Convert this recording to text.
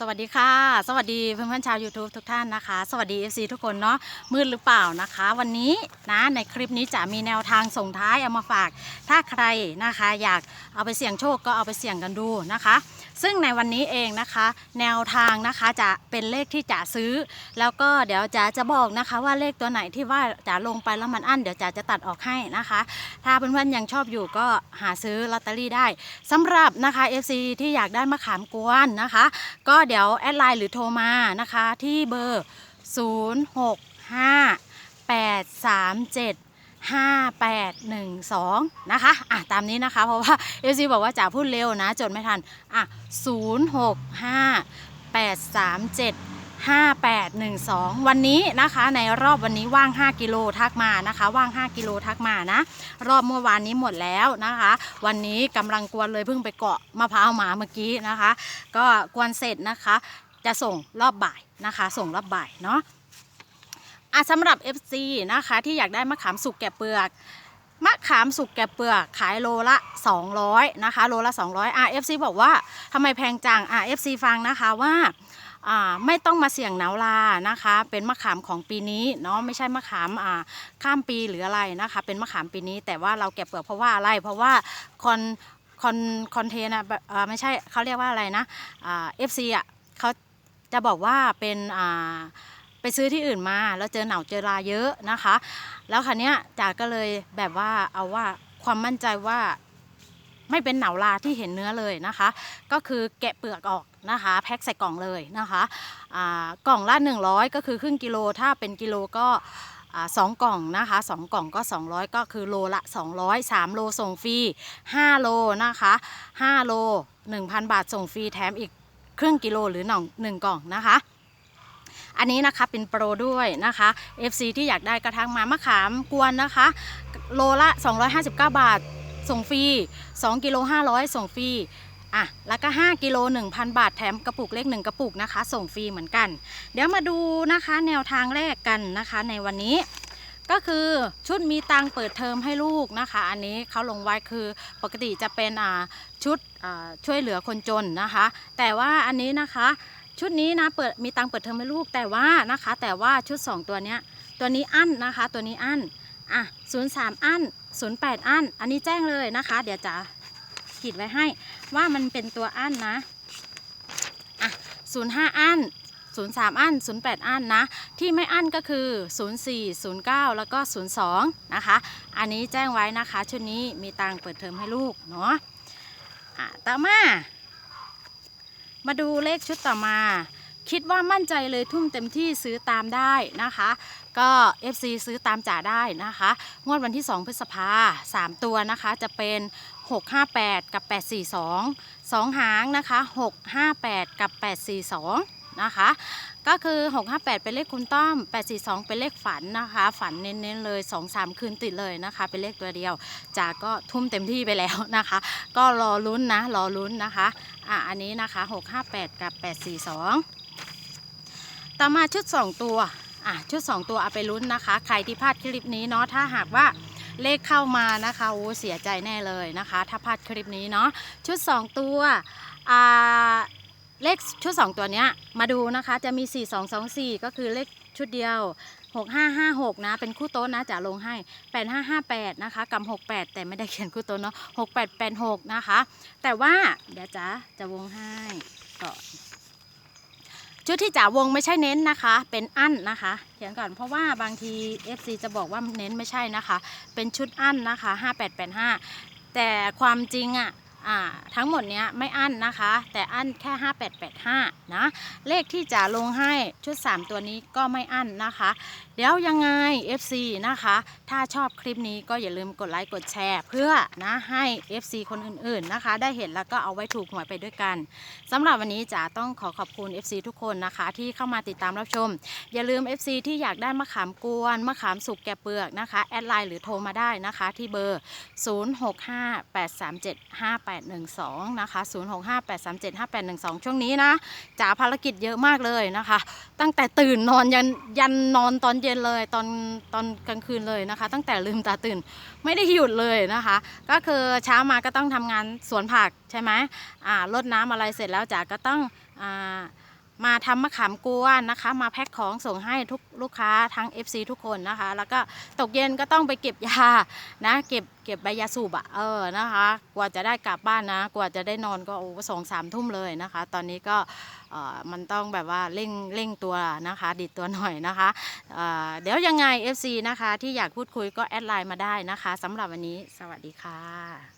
สวัสดีค่ะ สวัสดีเพื่อนๆชาว YouTube ทุกท่านนะคะ สวัสดี FC ทุกคนเนาะมืดหรือเปล่านะคะ วันนี้นะในคลิปนี้จะมีแนวทางส่งท้ายเอามาฝาก ถ้าใครนะคะอยากเอาไปเสี่ยงโชคก็เอาไปเสี่ยงกันดูนะคะ ซึ่งในวันนี้เองนะคะ แนวทางนะคะจะเป็นเลขที่จะซื้อ แล้วก็เดี๋ยวจะจะบอกนะคะว่าเลขตัวไหนที่ว่าจะลงไปแล้วมันอั้นเดี๋ยวจะจะตัดออกให้นะคะ ถ้าเพื่อนๆยังชอบอยู่ก็หาซื้อลอตเตอรี่ได้สำหรับนะคะ FC ที่อยากได้มะขามกวนนะคะ ก็เดี๋ยวแอดไลน์หรือโทรมานะคะที่เบอร์ 0 6 5 8 3 7 5812 นะคะอะตามนี้นะคะ เพราะว่าเอซีบอกว่าจ๋าพูดเร็วนะ จดไม่ทันอะ 0 6 5 8 3 7 5812 วันนี้นะคะ ในรอบวันนี้ว่าง 5 กิโลทักมานะคะ ว่าง 5 กิโลทักมานะ รอบเมื่อวานนี้หมดแล้วนะคะ วันนี้กำลังกวนเลยเพิ่งไปเกาะมะพร้าวหมาเมื่อกี้นะคะ ก็กวนเสร็จนะคะ จะส่งรอบบ่ายนะคะ ส่งรอบบ่ายเนาะอะสำหรับ FC นะคะที่อยากได้มะขามสุกแกะเปลือกมะขามสุกแกะเปลือกขายโลละ 200 นะคะ โลละ 200อะ FC บอกว่าทำไมแพงจังอะ FC ฟังนะคะว่า ไม่ต้องมาเสี่ยงหนาวลานะคะ เป็นมะขามของปีนี้เนาะไม่ใช่มะขามาข้ามปีหรืออะไรนะคะ เป็นมะขามปีนี้แต่ว่าเราแกะเปลือกเพราะว่าอะไรเพราะว่าคอนคอนคอนเทนอะแบบอ่าไม่ใช่เขาเรียกว่าอะไรนะเอ่า FC อะเขาจะบอกว่าเป็นอ่าไปซื้อที่อื่นมาแล้วเจอหนาวเจอลาเยอะนะคะ แล้วคันนี้ยจ๋าก็เลยแบบว่าเอาว่าความมั่นใจว่าไม่เป็นเหนาลาที่เห็นเนื้อเลยนะคะ ก็คือแกะเปลือกออก นะคะแพ็คใส่กล่องเลยนะคะกล่องละ 100 ก็คือครึ่งกิโลถ้าเป็นกิโลก็สองกล่องนะคะสองกล่องก็ 200 ก็คือโลละ 200 3 โลส่งฟรี 5 โลนะคะ 5 โล 1,000 บาทส่งฟรีแถมอีกครึ่งกิโลหรือหน่องหนึ่งกล่องนะคะ อันนี้นะคะเป็นโปรด้วยนะคะ FC ที่อยากได้กระทังมามะขามกวนนะคะ โลละ 259 บาทส่งฟรี2กิโล500 ส่งฟรี อะแล้วก็ 5กิโล1,000 บาทแถมกระปุกเล็ก1กระปุกนะคะ ส่งฟรีเหมือนกัน เดี๋ยวมาดูนะคะแนวทางแรกกันนะคะในวันนี้ก็คือชุดมีตังเปิดเทอมให้ลูกนะคะ อันนี้เขาลงไว้คือปกติจะเป็นอ่าชุดอ่าช่วยเหลือคนจนนะคะ แต่ว่าอันนี้นะคะ ชุดนี้นะเปิดมีตังเปิดเทอมให้ลูกแต่ว่านะคะ แต่ว่าชุด 2 ตัวเนี้ยตัวนี้อั้นนะคะ ตัวนี้อั้นอะ03 อั้น 08 อั้น อันนี้แจ้งเลยนะคะ เดี๋ยวจะ ขีดไว้ให้ว่ามันเป็นตัวอั้นนะอะ05อั้น03 อั้น08 อั้นนะ ที่ไม่อั้นก็คือ 04 09 แล้วก็ 02 นะคะ อันนี้แจ้งไว้นะคะ ชุดนี้มีตังค์เปิดเทอมให้ลูกเนาะอะต่อมา มาดูเลขชุดต่อมา คิดว่ามั่นใจเลยทุ่มเต็มที่ซื้อตามได้นะคะ ก็ FC ซื้อตามจ่าได้นะคะ งวดวันที่ 2 พฤษภา3ตัวนะคะ จะเป็น 658 กับ 842 2 หางนะคะ 658 กับ 842 นะคะ ก็คือ 658 เป็นเลขคุณต้อม 842 เป็นเลขฝันนะคะ ฝันเน้นๆเลย 2-3 คืนติดเลยนะคะ เป็นเลขตัวเดียวจ่าก็ทุ่มเต็มที่ไปแล้วนะคะ ก็รอลุ้นนะ รอลุ้นนะคะ อะ อันนี้นะคะ 658 กับ 842 ต่อมาชุด 2 ตัว อะ ชุด 2 ตัวเอาไปลุ้นนะคะ ใครที่พลาดคลิปนี้เนาะ ถ้าหากว่า เลขเข้ามานะคะโอ้เสียใจแน่เลยนะคะ ถ้าพลาดคลิปนี้เนาะชุด 2 ตัวอ่าเลขชุด 2 ตัวเนี้ยมาดูนะคะจะมี 4224 ก็คือเลขชุดเดียว 6556 นะ เป็นคู่โต๊ะนะจะลงให้ 8558 นะคะกำ68 แต่ไม่ได้เขียนคู่โต๊ะเนาะ6886 นะคะ แต่ว่าเดี๋ยวจ๋าจะวงให้ก่อน ชุดที่จ่าวงไม่ใช่เน้นนะคะ เป็นอั้นนะคะเขียนก่อนเพราะว่าบางที FC จะบอกว่าเน้นไม่ใช่นะคะ เป็นชุดอั้นนะคะ 5885 แต่ความจริงอะ่ะ ทั้งหมดเนี้ยไม่อั้นนะคะ แต่อั้นแค่ 5885 นะ เลขที่จ๋าลงให้ชุด 3 ตัวนี้ก็ไม่อั้นนะคะ เดี๋ยวยังไง FC นะคะ ถ้าชอบคลิปนี้ก็อย่าลืมกดไลค์กดแชร์ เพื่อนะให้ FC คนอื่นๆนะคะ ได้เห็นแล้วก็เอาไว้ถูกหวยไปด้วยกันสำหรับวันนี้จ๋าต้องขอขอบคุณ FC ทุกคนนะคะ ที่เข้ามาติดตามรับชม อย่าลืม FC ที่อยากได้มะขามกวนมะขามสุกแกะเปลือกนะคะแอดไลน์หรือโทรมาได้นะคะที่เบอร์5812 นะคะ 0658375812 ช่วงนี้นะจ๋าภารกิจเยอะมากเลยนะคะ ตั้งแต่ตื่นนอนยันยันนอนตอนเย็นเลยตอนตอนกลางคืนเลยนะคะ ตั้งแต่ลืมตาตื่นไม่ได้หยุดเลยนะคะ ก็คือเช้ามาก็ต้องทำงานสวนผักใช่ไหมอ่ารดน้ำอะไรเสร็จแล้วจ๋าก็ต้องอ่า มาทำมะขามกวนนะคะ มาแพ็คของส่งให้ทุกลูกค้าทั้ง FC ทุกคนนะคะ แล้วก็ตกเย็นก็ต้องไปเก็บยานะ เก็บเก็บใบยาสูบอะเออนะคะ กว่าจะได้กลับบ้านนะ กว่าจะได้นอนก็โอ้สองสามทุ่มเลยนะคะ ตอนนี้ก็เออมันต้องแบบว่าเร่งเร่งตัวนะคะ ดิดตัวหน่อยนะคะเเดี๋ยวยังไง FC นะคะ ที่อยากพูดคุยก็แอดไลน์มาได้นะคะสำหรับวันนี้ สวัสดีค่ะ